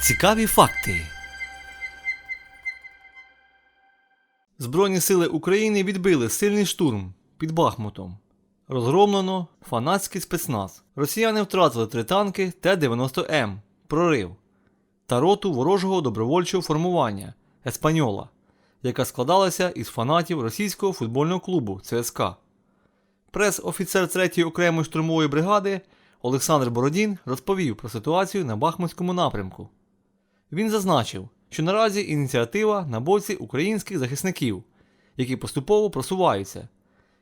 Цікаві факти. Збройні сили України відбили сильний штурм під Бахмутом. Розгромлено фанатський спецназ. Росіяни втратили три танки Т-90М прорив та роту ворожого добровольчого формування Еспаньола, яка складалася із фанатів російського футбольного клубу ЦСКА. Прес-офіцер 3-ї окремої штурмової бригади Олександр Бородін розповів про ситуацію на Бахмутському напрямку. Він зазначив, що наразі ініціатива на боці українських захисників, які поступово просуваються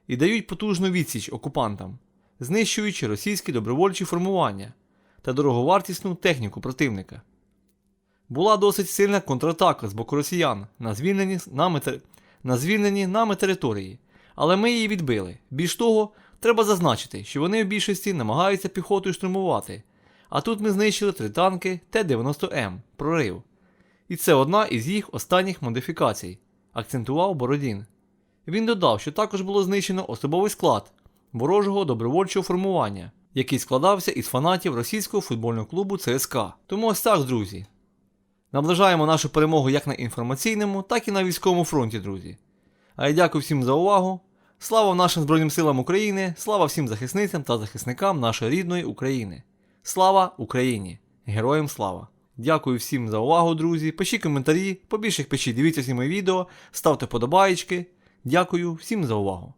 і дають потужну відсіч окупантам, знищуючи російські добровольчі формування та дороговартісну техніку противника. Була досить сильна контратака з боку росіян на звільнені нами, тер- на звільнені нами території, але ми її відбили. Більш того, треба зазначити, що вони в більшості намагаються піхотою штурмувати. А тут ми знищили три танки Т-90М прорив. І це одна із їх останніх модифікацій, акцентував Бородін. Він додав, що також було знищено особовий склад ворожого добровольчого формування, який складався із фанатів російського футбольного клубу ЦСКА. Тому ось так, друзі. Наближаємо нашу перемогу як на інформаційному, так і на військовому фронті, друзі. А я дякую всім за увагу. Слава нашим Збройним силам України, слава всім захисницям та захисникам нашої рідної України. Слава Україні! Героям слава! Дякую всім за увагу, друзі. Пишіть коментарі, побільше їх пишіть, дивіться всі мої відео, ставте подобаєчки. Дякую всім за увагу.